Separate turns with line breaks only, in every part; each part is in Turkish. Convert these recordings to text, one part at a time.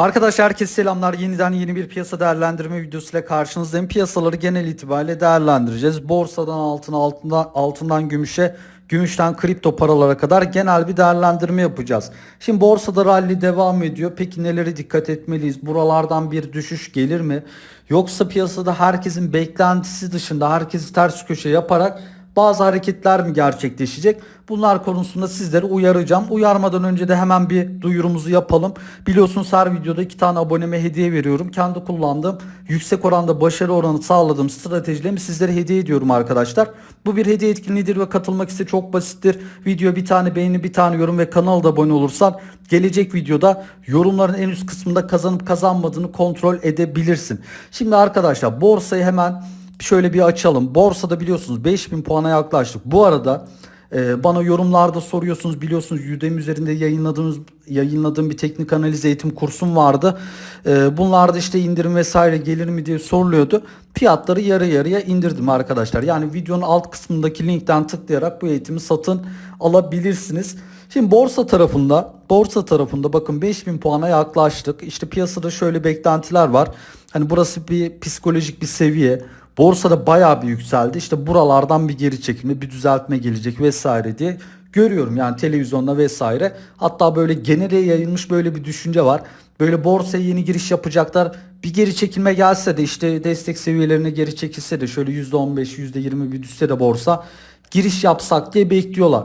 Arkadaşlar herkese selamlar. Yeniden yeni bir piyasa değerlendirme videosuyla karşınızdayım. Piyasaları genel itibariyle değerlendireceğiz. Borsadan altına, altından, altından gümüşe, gümüşten kripto paralara kadar genel bir değerlendirme yapacağız. Şimdi borsada rally devam ediyor. Peki nelere dikkat etmeliyiz? Buralardan bir düşüş gelir mi? Yoksa piyasada herkesin beklentisi dışında herkesi ters köşe yaparak bazı hareketler mi gerçekleşecek? Bunlar konusunda sizleri uyaracağım. Uyarmadan önce de hemen bir duyurumuzu yapalım. Biliyorsunuz her videoda iki tane aboneme hediye veriyorum. Kendi kullandığım yüksek oranda başarı oranı sağladığım stratejilerimi sizlere hediye ediyorum arkadaşlar. Bu bir hediye etkinliğidir ve katılmak ise çok basittir. Video bir tane beğeni bir tane yorum ve kanala da abone olursan gelecek videoda yorumların en üst kısmında kazanıp kazanmadığını kontrol edebilirsin. Şimdi arkadaşlar borsayı hemen şöyle bir açalım. Borsada biliyorsunuz 5000 puana yaklaştık. Bu arada e, bana yorumlarda soruyorsunuz biliyorsunuz Udemy üzerinde yayınladığımız yayınladığım bir teknik analiz eğitim kursum vardı. E, bunlarda işte indirim vesaire gelir mi diye soruluyordu. Fiyatları yarı yarıya indirdim arkadaşlar. Yani videonun alt kısmındaki linkten tıklayarak bu eğitimi satın alabilirsiniz. Şimdi borsa tarafında borsa tarafında bakın 5000 puana yaklaştık. İşte piyasada şöyle beklentiler var. Hani burası bir psikolojik bir seviye. Borsada bayağı bir yükseldi. İşte buralardan bir geri çekilme, bir düzeltme gelecek vesaire diye görüyorum yani televizyonda vesaire. Hatta böyle genele yayılmış böyle bir düşünce var. Böyle borsaya yeni giriş yapacaklar. Bir geri çekilme gelse de işte destek seviyelerine geri çekilse de şöyle %15, %20 bir düşse de borsa giriş yapsak diye bekliyorlar.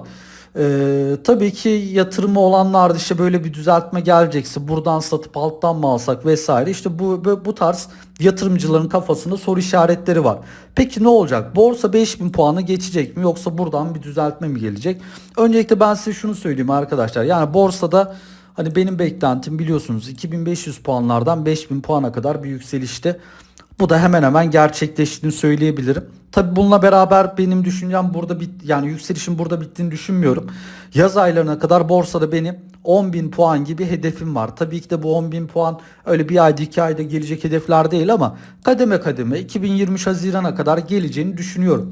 Ee, tabii ki yatırımı olanlar işte böyle bir düzeltme gelecekse buradan satıp alttan mı alsak vesaire işte bu, bu, bu tarz yatırımcıların kafasında soru işaretleri var. Peki ne olacak? Borsa 5000 puanı geçecek mi yoksa buradan bir düzeltme mi gelecek? Öncelikle ben size şunu söyleyeyim arkadaşlar. Yani borsada hani benim beklentim biliyorsunuz 2500 puanlardan 5000 puana kadar bir yükselişti. Bu da hemen hemen gerçekleştiğini söyleyebilirim. Tabi bununla beraber benim düşüncem burada bit yani yükselişin burada bittiğini düşünmüyorum. Yaz aylarına kadar borsada benim 10.000 puan gibi hedefim var. Tabii ki de bu 10.000 puan öyle bir ayda iki ayda gelecek hedefler değil ama kademe kademe 2023 Haziran'a kadar geleceğini düşünüyorum.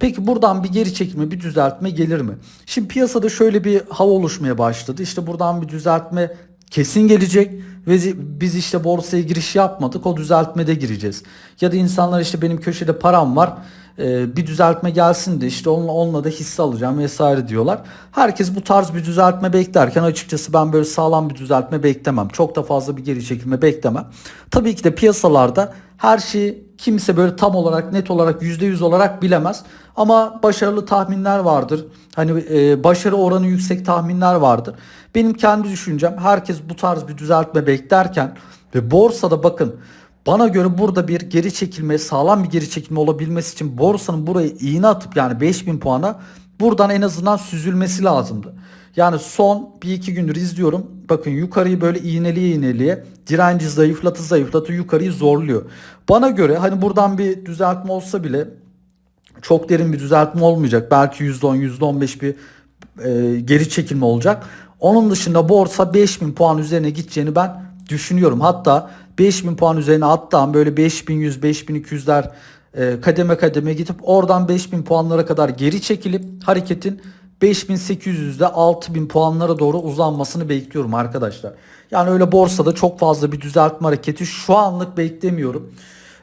Peki buradan bir geri çekilme, bir düzeltme gelir mi? Şimdi piyasada şöyle bir hava oluşmaya başladı. İşte buradan bir düzeltme kesin gelecek ve biz işte borsaya giriş yapmadık o düzeltmede gireceğiz. Ya da insanlar işte benim köşede param var e, bir düzeltme gelsin de işte onunla, da hisse alacağım vesaire diyorlar. Herkes bu tarz bir düzeltme beklerken açıkçası ben böyle sağlam bir düzeltme beklemem. Çok da fazla bir geri çekilme beklemem. Tabii ki de piyasalarda her şeyi kimse böyle tam olarak net olarak %100 olarak bilemez. Ama başarılı tahminler vardır. Hani e, başarı oranı yüksek tahminler vardır. Benim kendi düşüncem herkes bu tarz bir düzeltme beklerken ve borsada bakın bana göre burada bir geri çekilme, sağlam bir geri çekilme olabilmesi için borsanın buraya iğne atıp yani 5000 puana buradan en azından süzülmesi lazımdı. Yani son bir iki gündür izliyorum. Bakın yukarıyı böyle iğneliye iğneliye direnci zayıflatı zayıflatı yukarıyı zorluyor. Bana göre hani buradan bir düzeltme olsa bile çok derin bir düzeltme olmayacak. Belki %10 %15 bir e, geri çekilme olacak. Onun dışında borsa 5000 puan üzerine gideceğini ben düşünüyorum. Hatta 5000 puan üzerine attan böyle 5100 5200'ler e, kademe kademe gidip oradan 5000 puanlara kadar geri çekilip hareketin 5800'de 6000 puanlara doğru uzanmasını bekliyorum arkadaşlar. Yani öyle borsada çok fazla bir düzeltme hareketi şu anlık beklemiyorum.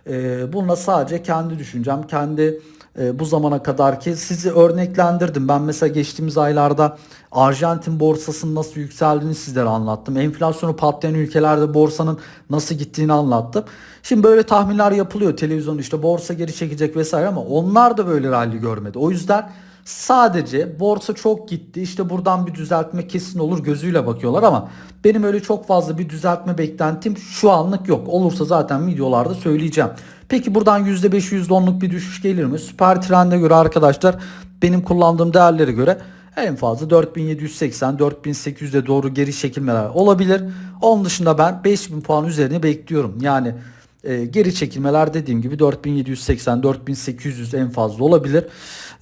E, bununla sadece kendi düşüncem, kendi e, bu zamana kadar ki sizi örneklendirdim. Ben mesela geçtiğimiz aylarda Arjantin borsasının nasıl yükseldiğini sizlere anlattım. Enflasyonu patlayan ülkelerde borsanın nasıl gittiğini anlattım. Şimdi böyle tahminler yapılıyor televizyon işte borsa geri çekecek vesaire ama onlar da böyle rally görmedi. O yüzden Sadece borsa çok gitti işte buradan bir düzeltme kesin olur gözüyle bakıyorlar ama benim öyle çok fazla bir düzeltme beklentim şu anlık yok. Olursa zaten videolarda söyleyeceğim. Peki buradan %5 %10'luk bir düşüş gelir mi? Süper trende göre arkadaşlar benim kullandığım değerlere göre en fazla 4780 4800'e doğru geri çekilmeler olabilir. Onun dışında ben 5000 puan üzerine bekliyorum. Yani e, geri çekilmeler dediğim gibi 4780 4800 en fazla olabilir.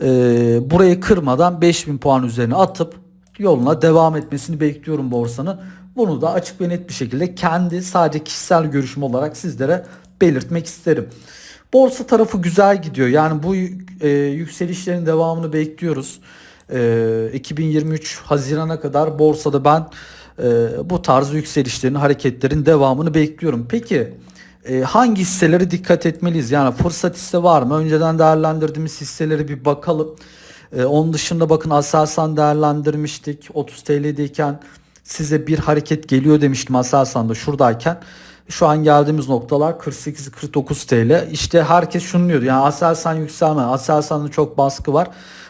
E, burayı kırmadan 5000 puan üzerine atıp yoluna devam etmesini bekliyorum borsanın. Bunu da açık ve net bir şekilde kendi sadece kişisel görüşüm olarak sizlere belirtmek isterim. Borsa tarafı güzel gidiyor. Yani bu e, yükselişlerin devamını bekliyoruz. E, 2023 Haziran'a kadar borsada ben e, bu tarz yükselişlerin, hareketlerin devamını bekliyorum. Peki e, hangi hisselere dikkat etmeliyiz? Yani fırsat hisse var mı? Önceden değerlendirdiğimiz hisseleri bir bakalım. E, onun dışında bakın Aselsan değerlendirmiştik. 30 TL'deyken size bir hareket geliyor demiştim Aselsan'da şuradayken. Şu an geldiğimiz noktalar 48-49 TL. İşte herkes şunu diyordu. Yani Aselsan yükselme. Aselsan'da çok baskı var.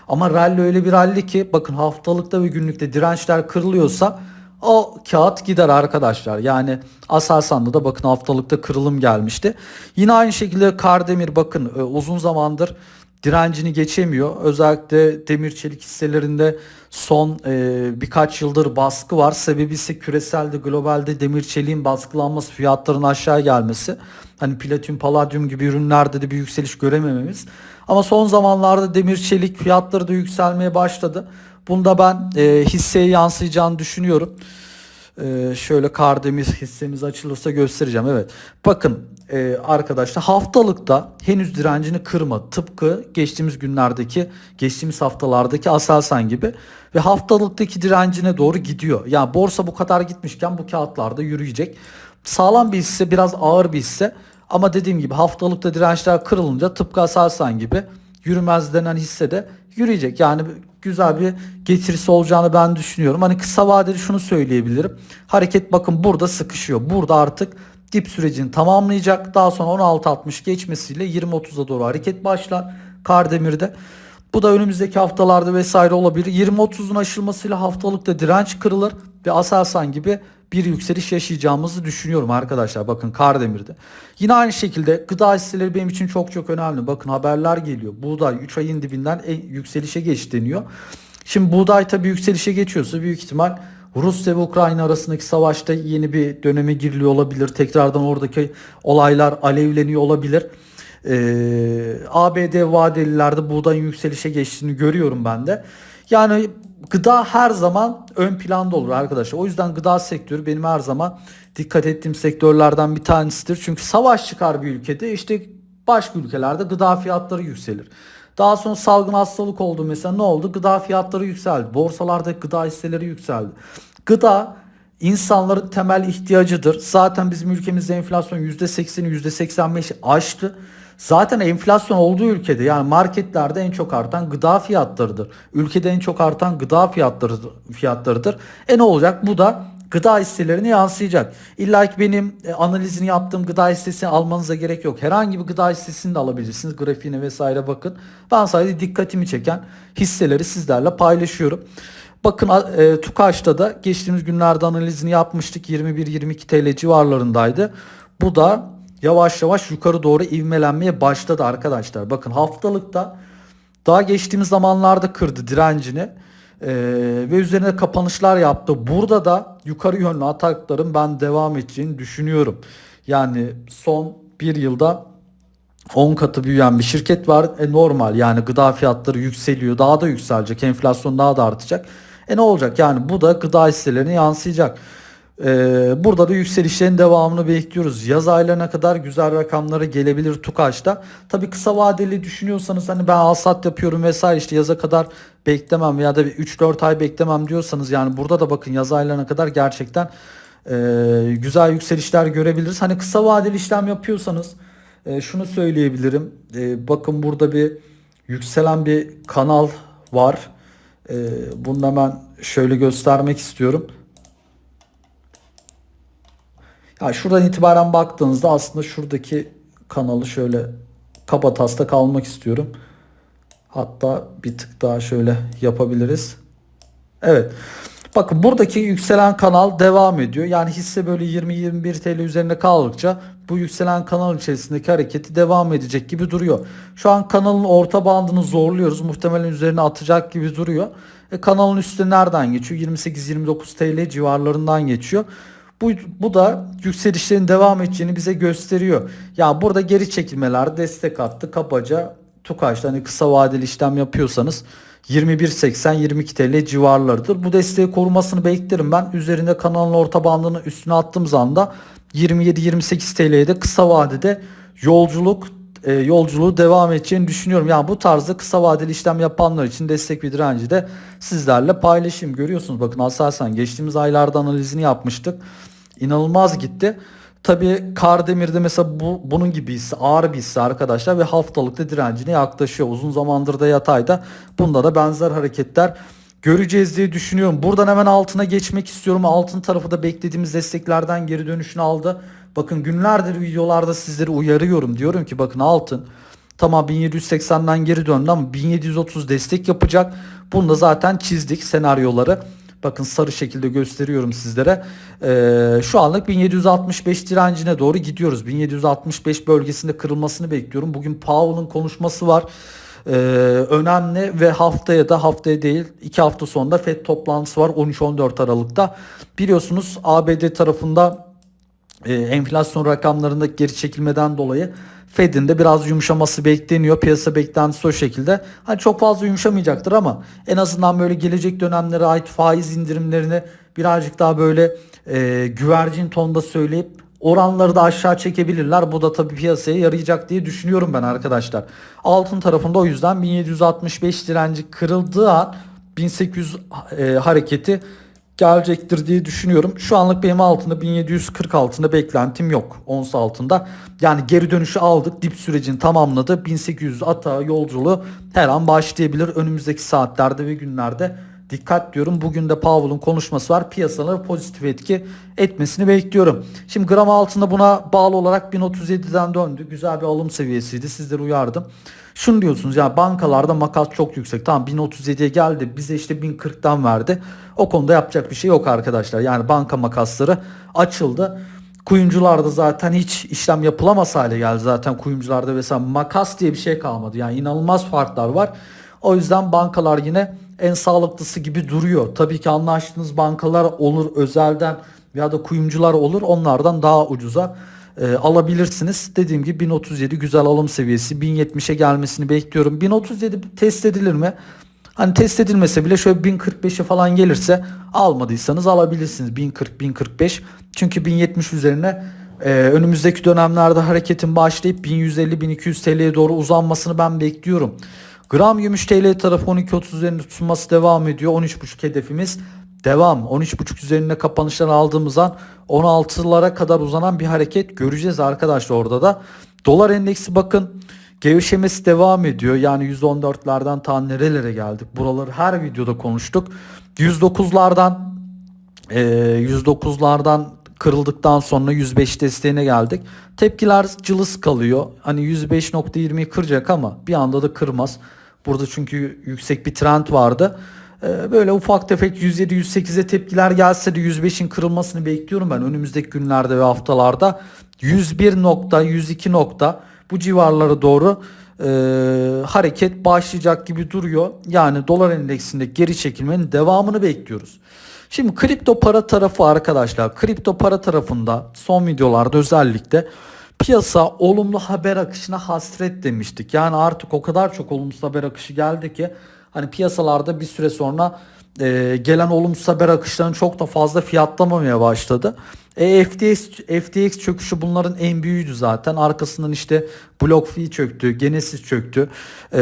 Ama rally öyle bir rally ki bakın haftalıkta ve günlükte dirençler kırılıyorsa o kağıt gider arkadaşlar. Yani Aselsan'da da bakın haftalıkta kırılım gelmişti. Yine aynı şekilde Kardemir bakın e, uzun zamandır direncini geçemiyor. Özellikle demir çelik hisselerinde son e, birkaç yıldır baskı var. Sebebi ise küreselde globalde demir çeliğin baskılanması fiyatların aşağı gelmesi. Hani platin, paladyum gibi ürünlerde de bir yükseliş göremememiz. Ama son zamanlarda demir çelik fiyatları da yükselmeye başladı. Bunda ben e, hisseye yansıyacağını düşünüyorum. Ee, şöyle Kardemir hissemiz açılırsa göstereceğim. Evet. Bakın e, arkadaşlar haftalıkta henüz direncini kırmadı. Tıpkı geçtiğimiz günlerdeki, geçtiğimiz haftalardaki Aselsan gibi ve haftalıktaki direncine doğru gidiyor. Yani borsa bu kadar gitmişken bu kağıtlarda yürüyecek. Sağlam bir hisse, biraz ağır bir hisse. Ama dediğim gibi haftalıkta dirençler kırılınca tıpkı Aselsan gibi yürümez denen hisse de yürüyecek. Yani güzel bir getirisi olacağını ben düşünüyorum. Hani kısa vadeli şunu söyleyebilirim. Hareket bakın burada sıkışıyor. Burada artık dip sürecini tamamlayacak. Daha sonra 16.60 geçmesiyle 20.30'a doğru hareket başlar Kardemir'de. Bu da önümüzdeki haftalarda vesaire olabilir. 20.30'un aşılmasıyla haftalıkta direnç kırılır ve Aselsan gibi bir yükseliş yaşayacağımızı düşünüyorum arkadaşlar. Bakın Kardemir'de. Yine aynı şekilde gıda hisseleri benim için çok çok önemli. Bakın haberler geliyor. Buğday 3 ayın dibinden en yükselişe geç deniyor. Şimdi buğday tabii yükselişe geçiyorsa büyük ihtimal Rusya ve Ukrayna arasındaki savaşta yeni bir döneme giriliyor olabilir. Tekrardan oradaki olaylar alevleniyor olabilir. Ee, ABD vadelilerde buğdayın yükselişe geçtiğini görüyorum ben de. Yani gıda her zaman ön planda olur arkadaşlar. O yüzden gıda sektörü benim her zaman dikkat ettiğim sektörlerden bir tanesidir. Çünkü savaş çıkar bir ülkede işte başka ülkelerde gıda fiyatları yükselir. Daha sonra salgın hastalık oldu mesela ne oldu? Gıda fiyatları yükseldi. Borsalarda gıda hisseleri yükseldi. Gıda insanların temel ihtiyacıdır. Zaten bizim ülkemizde enflasyon %80'i %85'i aştı. Zaten enflasyon olduğu ülkede yani marketlerde en çok artan gıda fiyatlarıdır. Ülkede en çok artan gıda fiyatları fiyatlarıdır. E ne olacak? Bu da gıda hisselerine yansıyacak. İlla ki benim e, analizini yaptığım gıda hissesini almanıza gerek yok. Herhangi bir gıda hissesini de alabilirsiniz. Grafiğine vesaire bakın. Ben sadece dikkatimi çeken hisseleri sizlerle paylaşıyorum. Bakın e, Tukaş'ta da geçtiğimiz günlerde analizini yapmıştık. 21-22 TL civarlarındaydı. Bu da yavaş yavaş yukarı doğru ivmelenmeye başladı arkadaşlar. Bakın haftalıkta daha geçtiğimiz zamanlarda kırdı direncini. Ee, ve üzerine kapanışlar yaptı. Burada da yukarı yönlü atakların ben devam edeceğini düşünüyorum. Yani son bir yılda 10 katı büyüyen bir şirket var. E normal yani gıda fiyatları yükseliyor. Daha da yükselecek. Enflasyon daha da artacak. E ne olacak? Yani bu da gıda hisselerine yansıyacak. Ee, burada da yükselişlerin devamını bekliyoruz. Yaz aylarına kadar güzel rakamları gelebilir Tukaş'ta. Tabi kısa vadeli düşünüyorsanız hani ben alsat yapıyorum vesaire işte yaza kadar beklemem veya da 3-4 ay beklemem diyorsanız yani burada da bakın yaz aylarına kadar gerçekten e, güzel yükselişler görebiliriz. Hani kısa vadeli işlem yapıyorsanız e, şunu söyleyebilirim. E, bakın burada bir yükselen bir kanal var. E, bunu hemen şöyle göstermek istiyorum. Ya şuradan itibaren baktığınızda aslında şuradaki kanalı şöyle kaba tasta kalmak istiyorum. Hatta bir tık daha şöyle yapabiliriz. Evet. Bakın buradaki yükselen kanal devam ediyor. Yani hisse böyle 20-21 TL üzerinde kaldıkça bu yükselen kanal içerisindeki hareketi devam edecek gibi duruyor. Şu an kanalın orta bandını zorluyoruz. Muhtemelen üzerine atacak gibi duruyor. E, kanalın üstü nereden geçiyor? 28-29 TL civarlarından geçiyor. Bu, bu da yükselişlerin devam edeceğini bize gösteriyor. Ya burada geri çekilmeler destek attı. Kabaca Tukaş'ta hani kısa vadeli işlem yapıyorsanız 21.80-22 TL civarlarıdır. Bu desteği korumasını beklerim ben. Üzerinde kanalın orta bandını üstüne attığım anda 27-28 TL'ye de kısa vadede yolculuk e, yolculuğu devam edeceğini düşünüyorum. Yani bu tarzda kısa vadeli işlem yapanlar için destek ve direnci de sizlerle paylaşayım. Görüyorsunuz bakın Aselsan geçtiğimiz aylarda analizini yapmıştık. İnanılmaz gitti. Tabii Kardemir'de mesela bu, bunun gibi hisse ağır bir hisse arkadaşlar ve haftalıkta direncine yaklaşıyor. Uzun zamandır da yatayda. Bunda da benzer hareketler göreceğiz diye düşünüyorum. Buradan hemen altına geçmek istiyorum. Altın tarafı da beklediğimiz desteklerden geri dönüşünü aldı. Bakın günlerdir videolarda sizleri uyarıyorum. Diyorum ki bakın altın tamam 1780'den geri döndü ama 1730 destek yapacak. Bunu da zaten çizdik senaryoları. Bakın sarı şekilde gösteriyorum sizlere. Ee, şu anlık 1765 direncine doğru gidiyoruz. 1765 bölgesinde kırılmasını bekliyorum. Bugün Powell'ın konuşması var. Ee, önemli ve haftaya da haftaya değil iki hafta sonunda FED toplantısı var 13-14 Aralık'ta. Biliyorsunuz ABD tarafında e, enflasyon rakamlarındaki geri çekilmeden dolayı Fed'in de biraz yumuşaması bekleniyor. Piyasa beklentisi o şekilde. Hani çok fazla yumuşamayacaktır ama en azından böyle gelecek dönemlere ait faiz indirimlerini birazcık daha böyle e, güvercin tonda söyleyip oranları da aşağı çekebilirler. Bu da tabii piyasaya yarayacak diye düşünüyorum ben arkadaşlar. Altın tarafında o yüzden 1765 direnci kırıldığı an 1800 e, hareketi gelecektir diye düşünüyorum. Şu anlık benim altında 1740 altında beklentim yok. Ons altında. Yani geri dönüşü aldık. Dip sürecini tamamladı. 1800 ata yolculuğu her an başlayabilir. Önümüzdeki saatlerde ve günlerde dikkat diyorum. Bugün de Powell'ın konuşması var. Piyasalara pozitif etki etmesini bekliyorum. Şimdi gram altında buna bağlı olarak 1037'den döndü. Güzel bir alım seviyesiydi. Sizleri uyardım. Şunu diyorsunuz ya bankalarda makas çok yüksek. Tamam 1037'ye geldi. Bize işte 1040'tan verdi. O konuda yapacak bir şey yok arkadaşlar. Yani banka makasları açıldı. Kuyumcularda zaten hiç işlem yapılamaz hale geldi. Zaten kuyumcularda mesela makas diye bir şey kalmadı. Yani inanılmaz farklar var. O yüzden bankalar yine en sağlıklısı gibi duruyor. Tabii ki anlaştığınız bankalar olur özelden ya da kuyumcular olur. Onlardan daha ucuza e, alabilirsiniz. Dediğim gibi 1037 güzel alım seviyesi. 1070'e gelmesini bekliyorum. 1037 test edilir mi? Hani test edilmese bile şöyle 1045'e falan gelirse almadıysanız alabilirsiniz. 1040 1045. Çünkü 1070 üzerine e, önümüzdeki dönemlerde hareketin başlayıp 1150-1200 TL'ye doğru uzanmasını ben bekliyorum. Gram gümüş TL tarafı 12.30 üzerinde tutulması devam ediyor. 13.5 hedefimiz devam. 13.5 üzerinde kapanışlar aldığımız an 16'lara kadar uzanan bir hareket göreceğiz arkadaşlar orada da. Dolar endeksi bakın gevşemesi devam ediyor. Yani %14'lerden ta nerelere geldik. Buraları her videoda konuştuk. 109'lardan e, 109'lardan kırıldıktan sonra 105 desteğine geldik. Tepkiler cılız kalıyor. Hani 105.20'yi kıracak ama bir anda da kırmaz. Burada çünkü yüksek bir trend vardı. Ee, böyle ufak tefek 107-108'e tepkiler gelse de 105'in kırılmasını bekliyorum ben önümüzdeki günlerde ve haftalarda. 101 nokta, 102 nokta bu civarlara doğru e, hareket başlayacak gibi duruyor. Yani dolar endeksinde geri çekilmenin devamını bekliyoruz. Şimdi kripto para tarafı arkadaşlar. Kripto para tarafında son videolarda özellikle piyasa olumlu haber akışına hasret demiştik. Yani artık o kadar çok olumsuz haber akışı geldi ki hani piyasalarda bir süre sonra e, gelen olumsuz haber akışlarının çok da fazla fiyatlamamaya başladı. E, FTX, FTX çöküşü bunların en büyüğüydü zaten. Arkasından işte BlockFi çöktü, Genesis çöktü. E,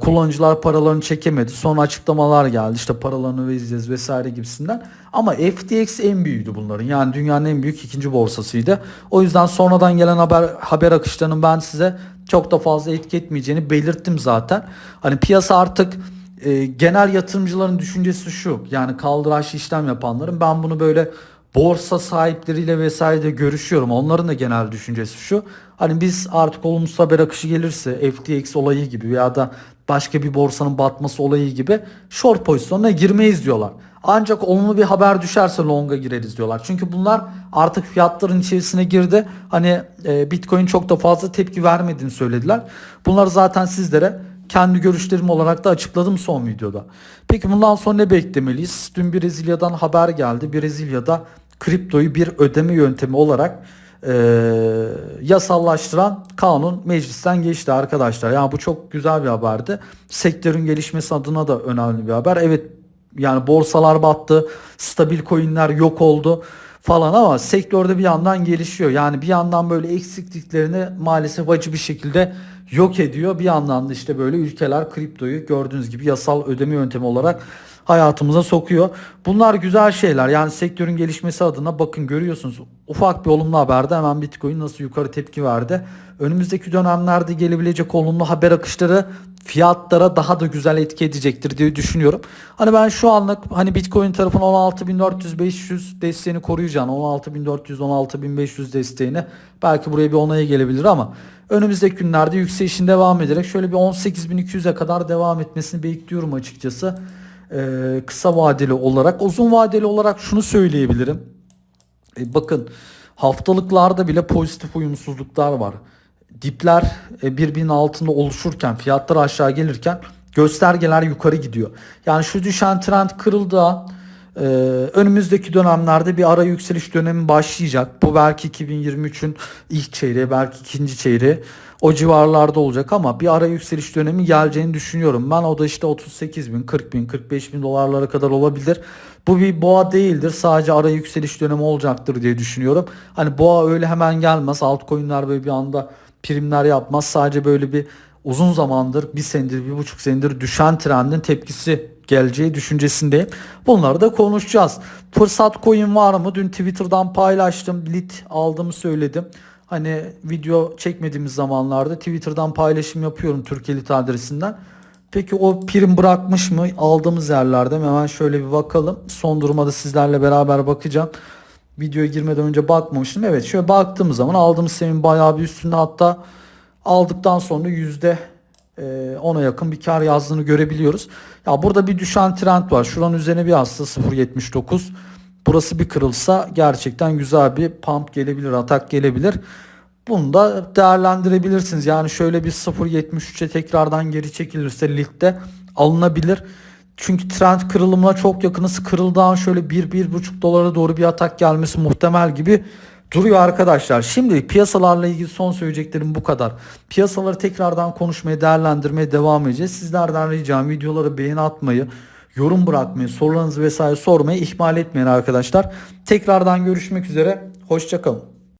kullanıcılar paralarını çekemedi. Sonra açıklamalar geldi. İşte paralarını vereceğiz vesaire gibisinden. Ama FTX en büyüğüydü bunların. Yani dünyanın en büyük ikinci borsasıydı. O yüzden sonradan gelen haber haber akışlarının ben size çok da fazla etki etmeyeceğini belirttim zaten. Hani piyasa artık e, genel yatırımcıların düşüncesi şu. Yani kaldıraçlı işlem yapanların ben bunu böyle borsa sahipleriyle vesaire de görüşüyorum. Onların da genel düşüncesi şu. Hani biz artık olumsuz haber akışı gelirse FTX olayı gibi veya da başka bir borsanın batması olayı gibi short pozisyonuna girmeyiz diyorlar. Ancak olumlu bir haber düşerse long'a gireriz diyorlar. Çünkü bunlar artık fiyatların içerisine girdi. Hani e, Bitcoin çok da fazla tepki vermediğini söylediler. Bunları zaten sizlere kendi görüşlerim olarak da açıkladım son videoda. Peki bundan sonra ne beklemeliyiz? Dün Brezilya'dan haber geldi. Brezilya'da kriptoyu bir ödeme yöntemi olarak e, yasallaştıran kanun meclisten geçti arkadaşlar. Yani bu çok güzel bir haberdi. Sektörün gelişmesi adına da önemli bir haber. Evet yani borsalar battı, stabil coinler yok oldu. falan ama sektörde bir yandan gelişiyor. Yani bir yandan böyle eksikliklerini maalesef acı bir şekilde yok ediyor. Bir yandan da işte böyle ülkeler kriptoyu gördüğünüz gibi yasal ödeme yöntemi olarak hayatımıza sokuyor. Bunlar güzel şeyler. Yani sektörün gelişmesi adına bakın görüyorsunuz. Ufak bir olumlu haberde hemen Bitcoin nasıl yukarı tepki verdi. Önümüzdeki dönemlerde gelebilecek olumlu haber akışları fiyatlara daha da güzel etki edecektir diye düşünüyorum. Hani ben şu anlık hani Bitcoin tarafının 16.400-500 desteğini koruyacağım. 16.400-16.500 desteğini belki buraya bir onaya gelebilir ama önümüzdeki günlerde yükselişin devam ederek şöyle bir 18.200'e kadar devam etmesini bekliyorum açıkçası. Ee, kısa vadeli olarak uzun vadeli olarak şunu söyleyebilirim. E, bakın haftalıklarda bile pozitif uyumsuzluklar var. Dipler e, birbirinin altında oluşurken fiyatlar aşağı gelirken göstergeler yukarı gidiyor. Yani şu düşen trend kırıldı. e, önümüzdeki dönemlerde bir ara yükseliş dönemi başlayacak. Bu belki 2023'ün ilk çeyreği belki ikinci çeyreği o civarlarda olacak ama bir ara yükseliş dönemi geleceğini düşünüyorum. Ben o da işte 38 bin, 40 bin, 45 bin dolarlara kadar olabilir. Bu bir boğa değildir. Sadece ara yükseliş dönemi olacaktır diye düşünüyorum. Hani boğa öyle hemen gelmez. Altcoin'ler böyle bir anda primler yapmaz. Sadece böyle bir uzun zamandır bir senedir, bir buçuk senedir düşen trendin tepkisi geleceği düşüncesindeyim. Bunları da konuşacağız. Fırsat coin var mı? Dün Twitter'dan paylaştım. Lit aldığımı söyledim. Hani video çekmediğimiz zamanlarda Twitter'dan paylaşım yapıyorum Türkiye Lit adresinden. Peki o prim bırakmış mı? Aldığımız yerlerde hemen şöyle bir bakalım. Son duruma da sizlerle beraber bakacağım. Videoya girmeden önce bakmamıştım. Evet şöyle baktığımız zaman aldığımız seviyenin bayağı bir üstünde hatta aldıktan sonra yüzde e, ona yakın bir kar yazdığını görebiliyoruz. Ya burada bir düşen trend var. Şuranın üzerine bir hasta 0.79. Burası bir kırılsa gerçekten güzel bir pump gelebilir, atak gelebilir. Bunu da değerlendirebilirsiniz. Yani şöyle bir 0.73'e tekrardan geri çekilirse ligde alınabilir. Çünkü trend kırılımına çok yakınız. Kırıldığı an şöyle 1-1.5 dolara doğru bir atak gelmesi muhtemel gibi duruyor arkadaşlar. Şimdi piyasalarla ilgili son söyleyeceklerim bu kadar. Piyasaları tekrardan konuşmaya, değerlendirmeye devam edeceğiz. Sizlerden ricam videoları beğeni atmayı, yorum bırakmayı, sorularınızı vesaire sormayı ihmal etmeyin arkadaşlar. Tekrardan görüşmek üzere. Hoşçakalın.